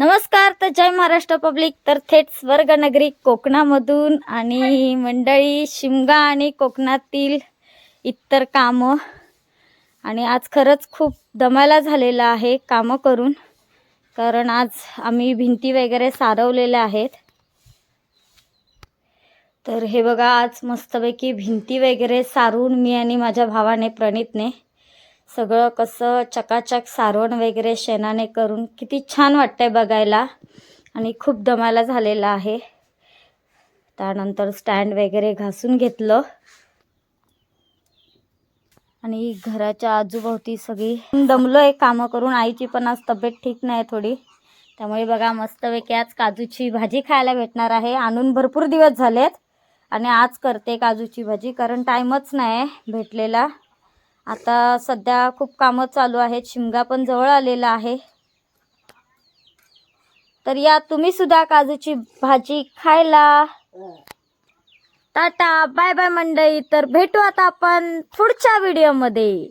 नमस्कार तर जय महाराष्ट्र पब्लिक. तर थेट स्वर्गनगरी कोकणामधून आणि मंडळी शिमगा आणि कोकणातील इतर कामं. आणि आज खरंच खूप दमाला झालेलं आहे कामं करून कारण आज आम्ही भिंती वगैरे सारवलेल्या आहेत. तर हे बघा आज मस्तपैकी भिंती वगैरे सारून मी आणि माझ्या भावाने प्रणितने सगळं कसं चकाचक सारवण वगैरे शेणाने करून किती छान वाटतंय बघायला. आणि खूप दमाला झालेला आहे. त्यानंतर स्टँड वगैरे घासून घेतलं. आणि घराच्या आजूभोवती सगळी दमलो आहे कामं करून. आईची पण आज तब्येत ठीक नाही थोडी. त्यामुळे बघा मस्तपैकी आज काजूची भाजी खायला भेटणार आहे. आणून भरपूर दिवस झालेत. आणि आज करते काजूची भाजी कारण टाईमच नाही भेटलेला. आता सध्या खूप कामं चालू आहेत. शिमगा पण जवळ आलेला आहे. तर या तुम्ही सुद्धा काजूची भाजी खायला. टाटा बाय बाय मंडई तर भेटू आता आपण पुढच्या व्हिडिओमध्ये